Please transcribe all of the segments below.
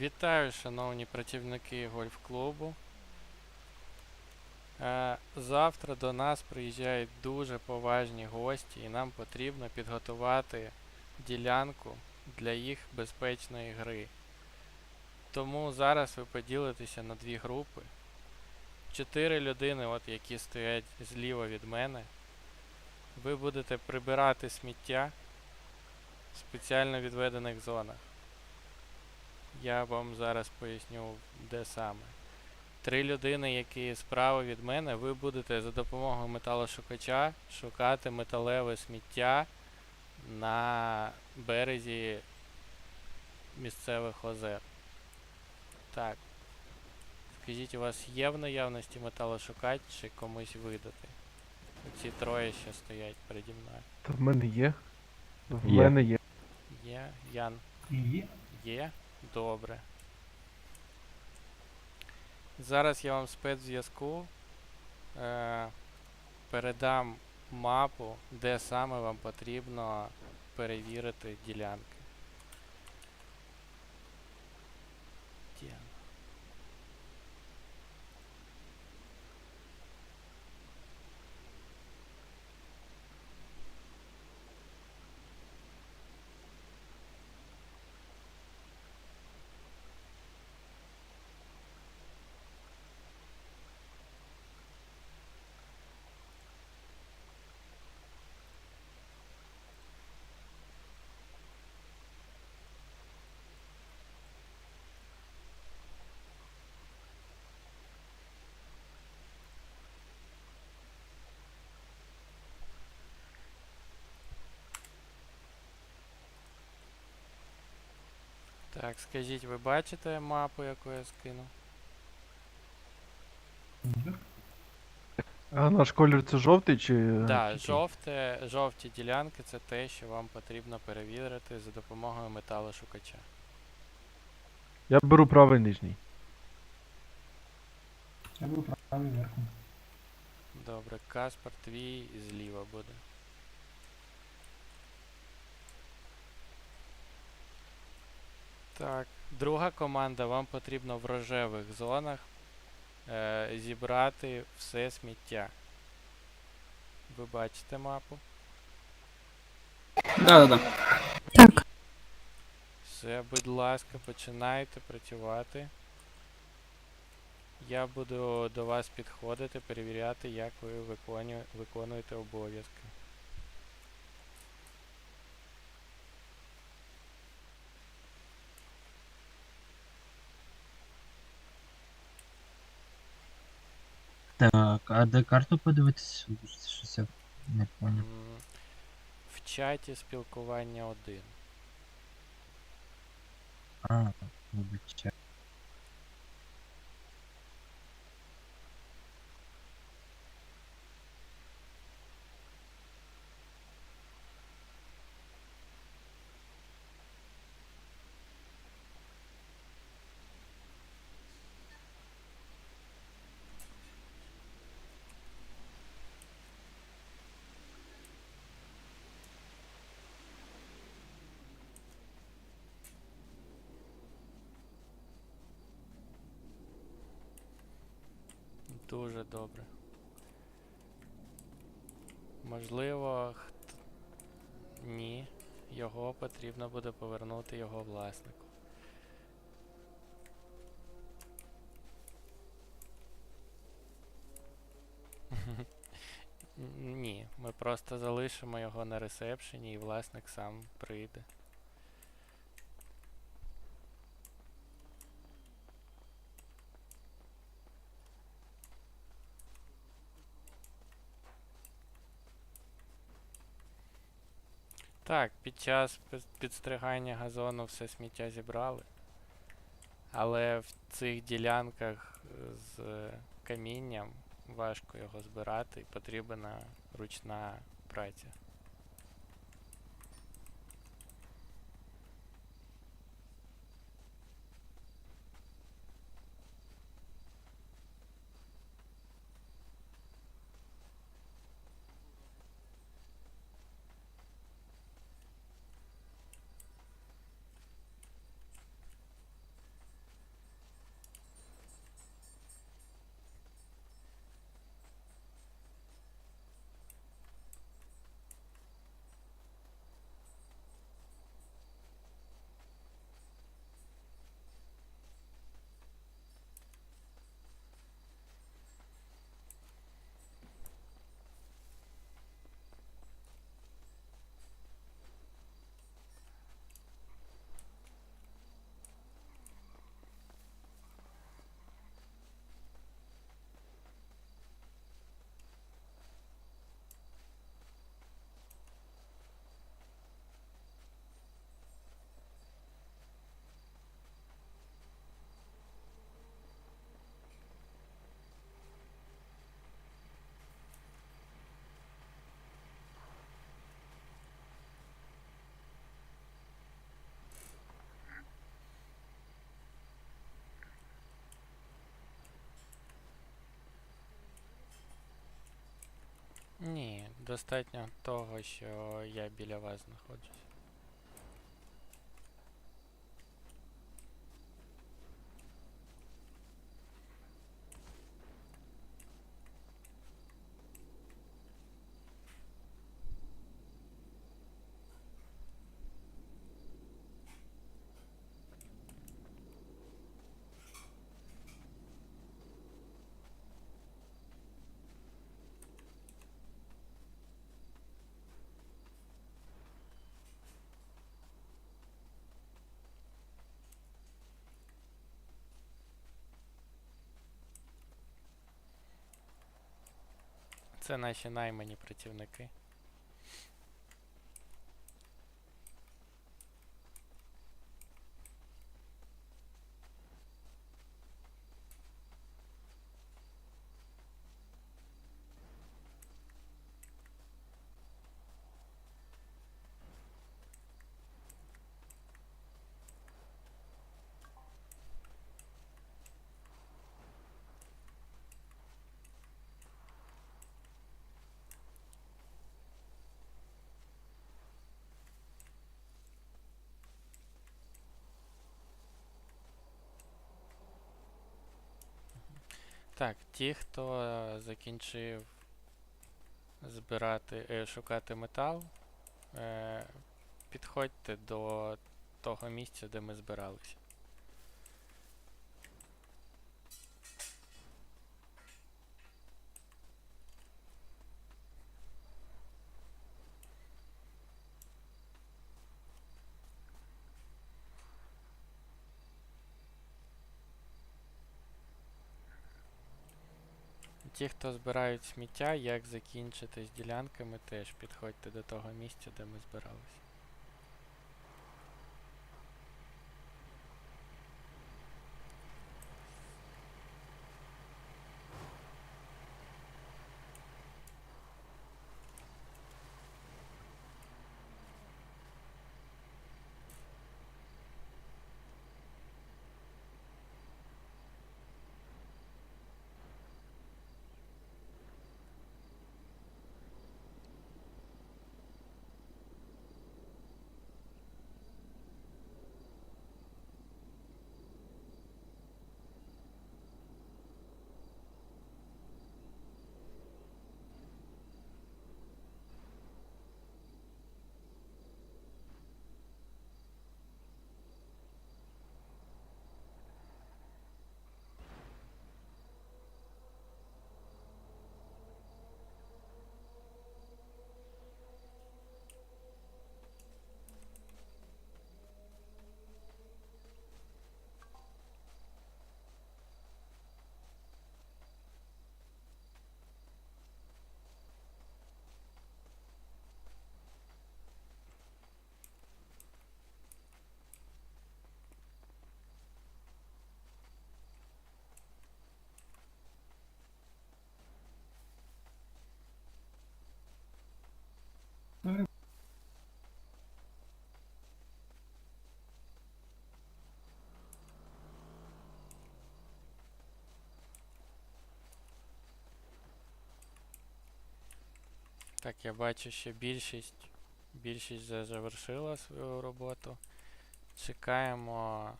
Вітаю, шановні працівники гольф-клубу. Е, Завтра до нас приїжджають дуже поважні гості, і нам потрібно підготувати ділянку для їх безпечної гри. Тому зараз ви поділитеся на дві групи. Чотири людини, от які стоять зліва від мене. Ви будете прибирати сміття в спеціально відведених зонах. Я вам зараз поясню, де саме. Три людини, які справа від мене, ви будете за допомогою металошукача шукати металеве сміття на березі місцевих озер. Так. Скажіть, у вас є в наявності металошукач чи комусь видати? Ці троє ще стоять переді мною. Та в мене є. В Є. мене є. Є, Ян. Є. Є? Добре. Зараз я вам спецзв'язку е, передам мапу, де саме вам потрібно перевірити ділянки. Де? Так, скажіть, ви бачите мапу, яку я скинув? А наш колір це жовтий чи. Да, жовте, жовті ділянки це те, що вам потрібно перевірити за допомогою металошукача. Я беру правий нижній. Я був правий верхом. Добре, Каспар твій зліва буде. Так, друга команда, вам потрібно в рожевих зонах е, зібрати все сміття. Ви бачите мапу? Да, да, да. Так, Все, будь ласка, починайте працювати. Я буду до вас підходити, перевіряти, як ви виконю- виконуєте обов'язки. Так, а де карту подивитися? Щось я не поняв. В чаті спілкування один. А, вибачте. Дуже добре. Можливо, хт... ні. Його потрібно буде повернути його власнику. Ні, ми просто залишимо його на ресепшені і власник сам прийде. Так, під час підстригання газону все сміття зібрали. Але в цих ділянках е, з камінням важко його збирати потрібна ручна праця. Ні, достатньо того, що я біля вас знаходжусь. Це наші наймані працівники. Так, ті, хто е, закінчив збирати, е, шукати метал, е, підходьте до того місця, де ми збиралися. Ті, хто збирають сміття, як закінчити з ділянками, теж підходьте до того місця, де ми збиралися. Так, я бачу, що більшість, більшість вже завершила свою роботу. Чекаємо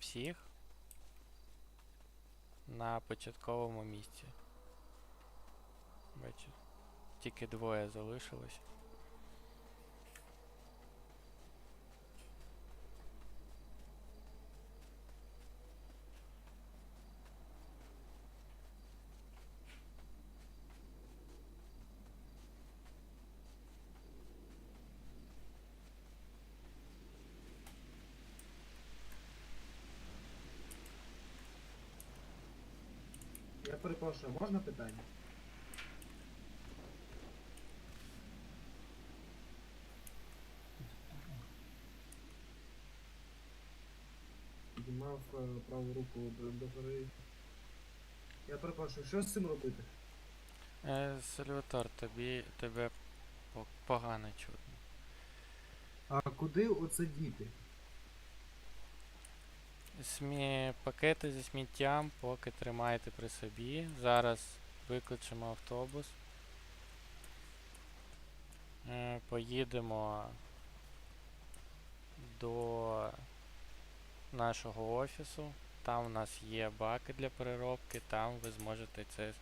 всіх на початковому місці. Бачу, тільки двоє залишилось. Перепрошую, можна питання? Піднімав е, праву руку до, до гори. Я перепрошую, що з цим робити? Е, Сальватор, тобі тебе по- погано чутно. А куди оце діти? Пакети зі сміттям поки тримайте при собі. Зараз викличемо автобус е, поїдемо до нашого офісу. Там у нас є баки для переробки, там ви зможете це,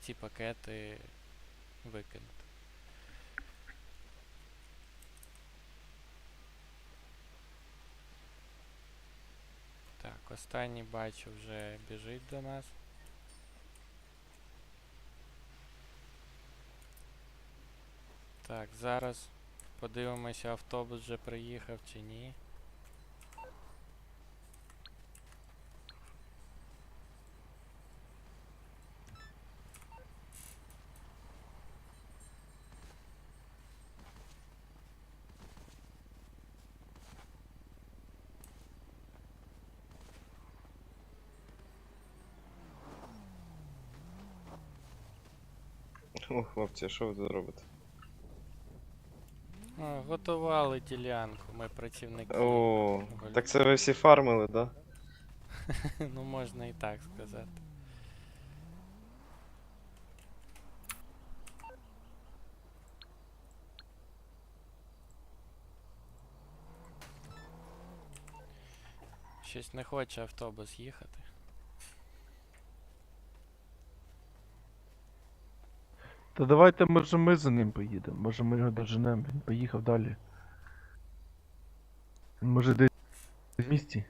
ці пакети викинути. Так, останній бачу вже біжить до нас. Так, зараз подивимося, автобус вже приїхав чи ні. О, хлопці, що ви тут робите? Готували ділянку, ми працівники. О, так це ви всі фармили, да? ну можна і так сказати. Щось не хоче автобус їхати. Та давайте, може, ми за ним поїдемо. Може ми його доженемо, він поїхав далі. Може десь в місті.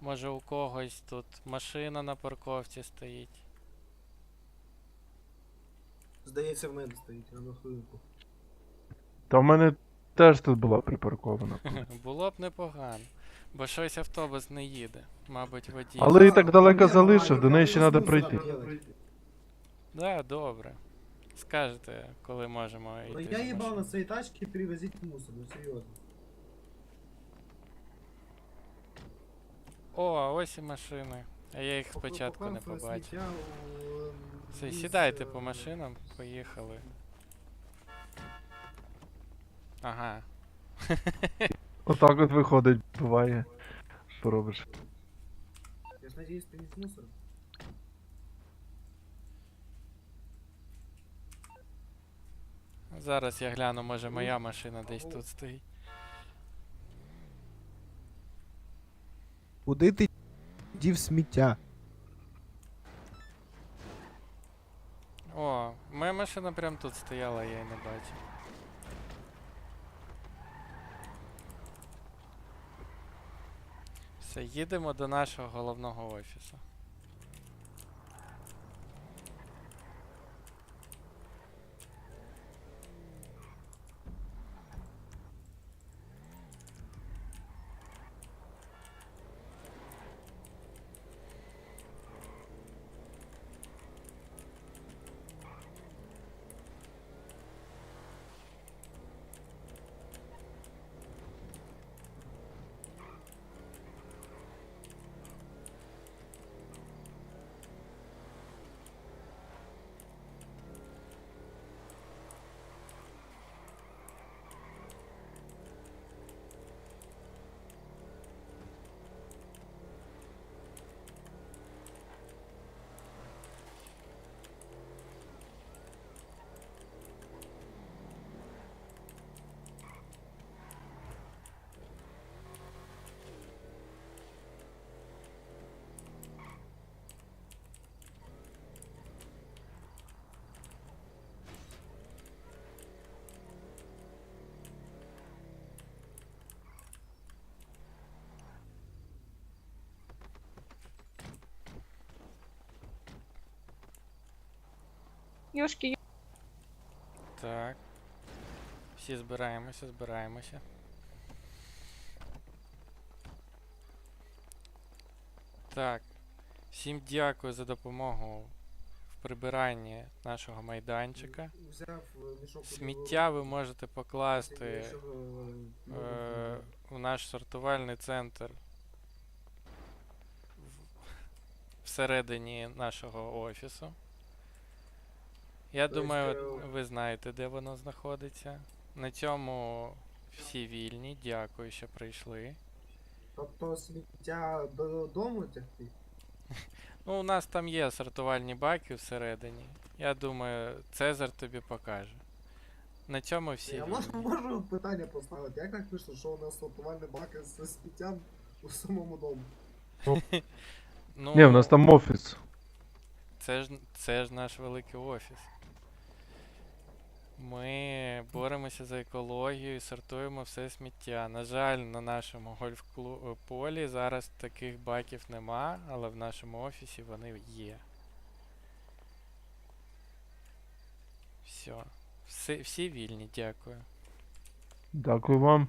Може у когось тут машина на парковці стоїть. Здається, в мене стоїть, а на хвилинку. Та в мене теж тут була припаркована. Було б непогано. Бо щось автобус не їде. Мабуть, водій. Але і так далеко залишив, до неї ще треба пройти. Да, добре. Скажете, коли можемо Ну йти. я за ебал машиною. на своей тачке перевозить мусор, ну серьезно. О, а ось і машини. А я їх спочатку не побачив. э, Все, сідайте по машинам, поїхали. Ага. Отак от виходить, буває. Що робиш? Я ж надеюсь, ты не с мусором. Зараз я гляну, може моя машина десь тут стоїть. Куди ти дів сміття? О, моя машина прям тут стояла, я її не бачив. Все, їдемо до нашого головного офісу. Юшки, Так. Всі збираємося, збираємося. Так. Всім дякую за допомогу в прибиранні нашого майданчика. Мешок Сміття ви можете покласти е, е, в наш сортувальний центр всередині нашого офісу. Я Тобто, думаю, е, ви знаєте, де воно знаходиться. На цьому всі вільні. Дякую, що прийшли. Тобто сміття додому тягти? Ну, у нас там є сортувальні баки всередині. Я думаю, Цезар тобі покаже. На цьому всі. Я можу, можу питання поставити. Як так вийшло, що у нас сортувальні баки з сміттям у самому дому? Ну, Ні, в нас там офіс. Це ж, це ж наш великий офіс. Ми боремося за екологію і сортуємо все сміття. На жаль, на нашому гольф-полі зараз таких баків нема, але в нашому офісі вони є. Все. Всі, всі вільні, дякую. Дякую вам.